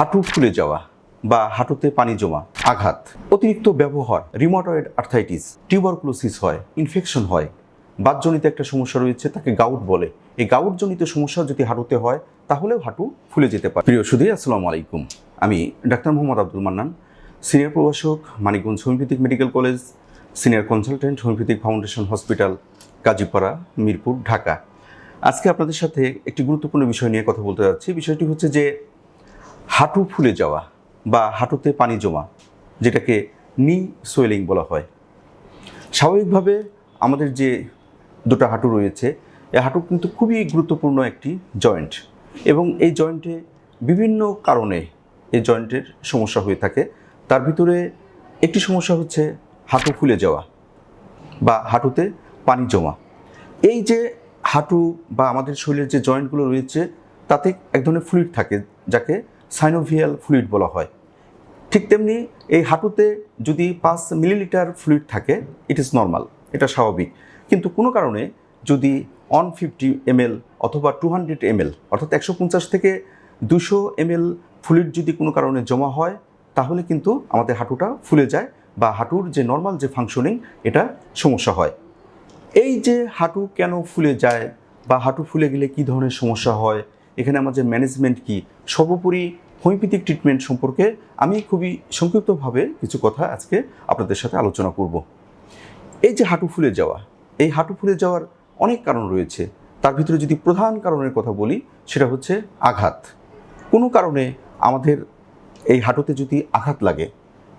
হাঁটু ফুলে যাওয়া বা হাঁটুতে পানি জমা, আঘাত, অতিরিক্ত ব্যবহার রিমোটয়েড আর্থাইটিস টিউবারকুলোসিস হয় ইনফেকশন হয়, বাতজনিত একটা সমস্যা রয়েছে তাকে গাউট বলে। এই গাউটজনিত সমস্যা যদি হাঁটুতে হয়, তাহলেও হাঁটু ফুলে যেতে পারে। প্রিয় সুধী, আসসালামু আলাইকুম। আমি ডাক্তার মোহাম্মদ আব্দুল মান্নান, সিনিয়র প্রভাষক, Manikganj homeopathic medical college, senior consultant, homeopathic foundation hospital, Kazipara, Mirpur, Dhaka. আজকে আপনাদের সাথে একটি গুরুত্বপূর্ণ বিষয় নিয়ে কথা বলতে যাচ্ছি। বিষয়টি হচ্ছে যে হাঁটু ফুলে যাওয়া বা হাঁটুতে পানি জমা, যেটাকে নি সোয়েলিং বলা হয়। স্বাভাবিকভাবে আমাদের যে দুটো হাঁটু রয়েছে এই হাঁটু কিন্তু খুবই গুরুত্বপূর্ণ একটি জয়েন্ট এবং এই জয়েন্টে বিভিন্ন কারণে এই জয়েন্টের সমস্যা হয়ে থাকে। তার ভিতরে একটি সমস্যা হচ্ছে হাঁটু ফুলে যাওয়া বা হাঁটুতে পানি জমা। এই যে হাঁটু বা আমাদের শরীরের যে জয়েন্টগুলো রয়েছে, তাতে এক ধরনের ফ্লুইড থাকে, যাকে সাইনোভিয়াল ফ্লুইড বলা হয়। ঠিক তেমনি এই হাঁটুতে যদি পাঁচ মিলিলিটার ফ্লুইড থাকে ইট ইজ নর্মাল এটা স্বাভাবিক। কিন্তু কোনো কারণে যদি ওয়ান ফিফটি এমএল অথবা টু হান্ড্রেড এমএল অর্থাৎ একশো পঞ্চাশ থেকে দুশো এমএল ফ্লুইড যদি কোনো কারণে জমা হয়, তাহলে কিন্তু আমাদের হাঁটুটা ফুলে যায় বা হাঁটুর যে নর্মাল যে ফাংশনিং এটা সমস্যা হয়। এই যে হাঁটু কেন ফুলে যায় বা হাঁটু ফুলে গেলে কী ধরনের সমস্যা হয় এখানে আমাদের ম্যানেজমেন্ট কি, সর্বোপরি হোমিওপ্যাথিক ট্রিটমেন্ট সম্পর্কে আমি খুবই সংক্ষিপ্তভাবে কিছু কথা আজকে আপনাদের সাথে আলোচনা করব। এই যে হাঁটু ফুলে যাওয়া, এই হাঁটু ফুলে যাওয়ার অনেক কারণ রয়েছে। তার ভিতরে যদি প্রধান কারণের কথা বলি, সেটা হচ্ছে আঘাত। কোনো কারণে আমাদের এই হাঁটুতে যদি আঘাত লাগে,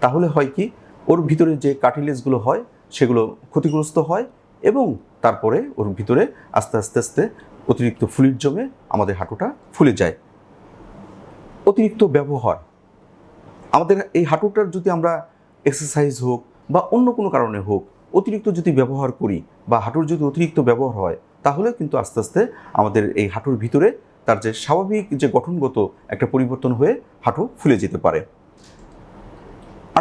তাহলে হয় কি, ওর ভিতরে যে কার্টিলেজগুলো হয়, সেগুলো ক্ষতিগ্রস্ত হয় এবং তারপরে ওর ভিতরে আস্তে আস্তে আস্তে অতিরিক্ত ফ্লুইড জমে আমাদের হাঁটুটা ফুলে যায়। অতিরিক্ত ব্যবহার। আমাদের এই হাঁটুটার যদি আমরা এক্সারসাইজ হোক বা অন্য কোনো কারণে হোক, অতিরিক্ত যদি ব্যবহার করি বা হাঁটুর যদি অতিরিক্ত ব্যবহার হয় তাহলে কিন্তু আস্তে আস্তে আমাদের এই হাঁটুর ভিতরে তার যে স্বাভাবিক যে গঠনগত একটা পরিবর্তন হয়ে হাঁটু ফুলে যেতে পারে।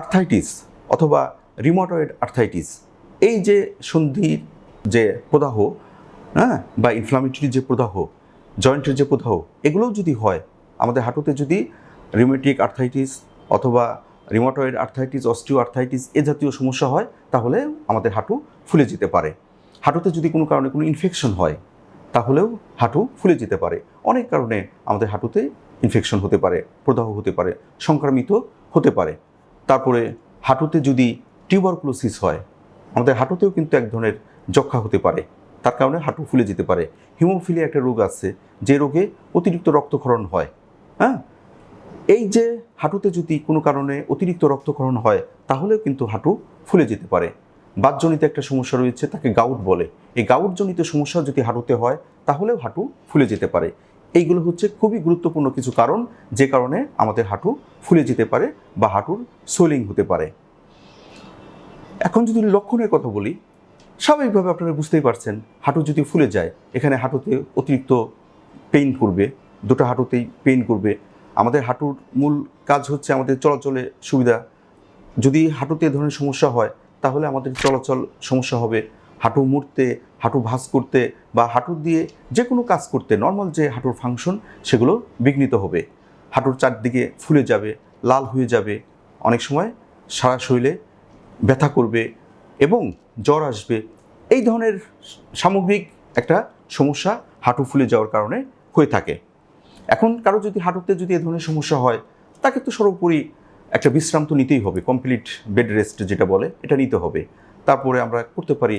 আর্থাইটিস অথবা রিমোটয়েড আর্থাইটিস এই যে সন্ধির যে প্রদাহ হ্যাঁ? বা ইনফ্লামেটরি যে প্রদাহ জয়েন্টের যে প্রদাহ, এগুলোও যদি হয়, আমাদের হাঁটুতে যদি রিমেটিক আর্থাইটিস অথবা রিমোটয়েড আর্থাইটিস অস্টিও আর্থাইটিস এ জাতীয় সমস্যা হয়, তাহলে আমাদের হাঁটু ফুলে যেতে পারে। হাঁটুতে যদি কোনো কারণে কোনো ইনফেকশন হয়, তাহলেও হাঁটু ফুলে যেতে পারে। অনেক কারণে আমাদের হাঁটুতে ইনফেকশন হতে পারে, প্রদাহ হতে পারে, সংক্রামিত হতে পারে। তারপরে হাঁটুতে যদি টিউবারকুলোসিস হয়, আমাদের হাঁটুতেও কিন্তু এক ধরনের যক্ষা হতে পারে। তার কারণে হাঁটু ফুলে যেতে পারে। হিমোফিলিয়া একটা রোগ আছে, যে রোগে অতিরিক্ত রক্তক্ষরণ হয়। হ্যাঁ? এই যে হাঁটুতে যদি কোনো কারণে অতিরিক্ত রক্তক্ষরণ হয়, তাহলেও কিন্তু হাঁটু ফুলে যেতে পারে। বাতজনিত একটা সমস্যা রয়েছে, তাকে গাউট বলে। এই গাউটজনিত সমস্যা যদি হাঁটুতে হয়, তাহলেও হাঁটু ফুলে যেতে পারে। এইগুলো হচ্ছে খুবই গুরুত্বপূর্ণ কিছু কারণ, যে কারণে আমাদের হাঁটু ফুলে যেতে পারে বা হাঁটুর সোলিং হতে পারে। এখন যদি লক্ষণের কথা বলি স্বাভাবিকভাবে আপনারা বুঝতেই পারছেন, হাঁটু যদি ফুলে যায়, এখানে হাঁটুতে অতিরিক্ত পেইন করবে, দুটো হাঁটুতেই পেইন করবে। আমাদের হাঁটুর মূল কাজ হচ্ছে আমাদের চলাচলে সুবিধা। যদি হাঁটুতে এ ধরনের সমস্যা হয়, তাহলে আমাদের চলাচল সমস্যা হবে। হাঁটু মুড়তে, হাঁটু ভাঁজ করতে বা হাঁটু দিয়ে যে কোনো কাজ করতে নর্মাল যে হাঁটুর ফাংশন সেগুলো বিঘ্নিত হবে। হাঁটুর চারদিকে ফুলে যাবে, লাল হয়ে যাবে। অনেক সময় সারা শরীরে ব্যথা করবে এবং জ্বর আসবে। এই ধরনের সামগ্রিক একটা সমস্যা হাঁটু ফুলে যাওয়ার কারণে হয়ে থাকে। এখন কারও যদি হাঁটুতে যদি এ ধরনের সমস্যা হয়, তাকে তো সর্বোপরি একটা বিশ্রাম তো নিতেই হবে কমপ্লিট বেড রেস্ট যেটা বলে, এটা নিতে হবে। তারপরে আমরা করতে পারি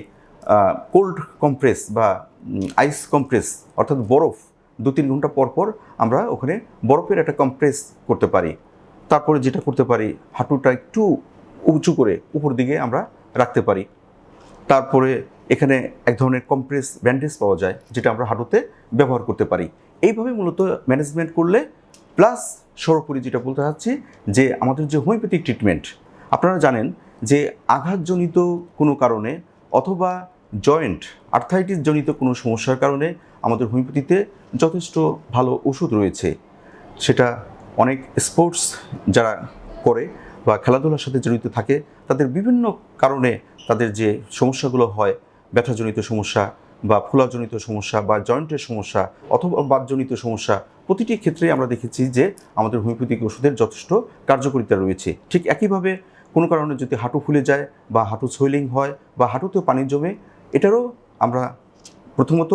কোল্ড কম্প্রেস বা আইস কম্প্রেস অর্থাৎ বরফ দু তিন ঘণ্টা পর পর আমরা ওখানে বরফের একটা কম্প্রেস করতে পারি। তারপরে যেটা করতে পারি, হাঁটুটা একটু উঁচু করে, উপর দিকে আমরা রাখতে পারি। তারপরে এখানে এক ধরনের কম্প্রেস ব্যান্ডেজ পাওয়া যায়, যেটা আমরা হাঁটুতে ব্যবহার করতে পারি। এইভাবে মূলত ম্যানেজমেন্ট করলে প্লাস সর্বোপরি যেটা বলতে চাচ্ছি, যে আমাদের যে হোমিওপ্যাথিক ট্রিটমেন্ট আপনারা জানেন যে আঘাতজনিত কোনো কারণে অথবা জয়েন্ট আর্থাইটিস জনিত কোনো সমস্যার কারণে আমাদের হোমিওপ্যাথিতে যথেষ্ট ভালো ওষুধ রয়েছে। সেটা অনেক স্পোর্টস যারা করে বা খেলাধুলার সাথে জড়িত থাকে, তাদের বিভিন্ন কারণে তাদের যে সমস্যাগুলো হয়, ব্যথাজনিত সমস্যা বা ফোলাজনিত সমস্যা বা জয়েন্টের সমস্যা অথবা বাতজনিত সমস্যা, প্রতিটি ক্ষেত্রে আমরা দেখেছি যে আমাদের হোমিওপ্যাথিক ওষুধের যথেষ্ট কার্যকারিতা রয়েছে। ঠিক একইভাবে কোনো কারণে যদি হাঁটু ফুলে যায় বা হাঁটু সোয়েলিং হয় বা হাঁটুতে পানি জমে, এটারও আমরা প্রথমত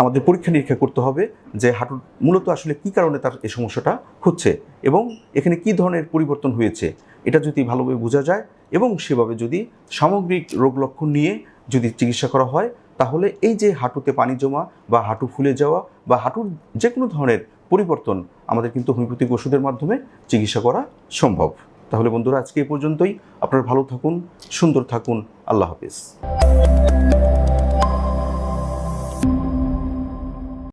আমাদের পরীক্ষা নিরীক্ষা করতে হবে যে হাঁটুর মূলত আসলে কী কারণে তার এই সমস্যাটা হচ্ছে এবং এখানে কী ধরনের পরিবর্তন হয়েছে, এটা যদি ভালোভাবে বোঝা যায় এবং সেভাবে যদি সামগ্রিক রোগ লক্ষণ নিয়ে যদি চিকিৎসা করা হয়, তাহলে এই যে হাঁটুতে পানি জমা বা হাঁটু ফুলে যাওয়া বা হাঁটুর যে কোনো ধরনের পরিবর্তন আমাদের কিন্তু হোমিওপ্যাথিক ওষুধের মাধ্যমে চিকিৎসা করা সম্ভব। তাহলে বন্ধুরা, আজকে এই পর্যন্তই। আপনারা ভালো থাকুন, সুন্দর থাকুন। আল্লাহ হাফিজ।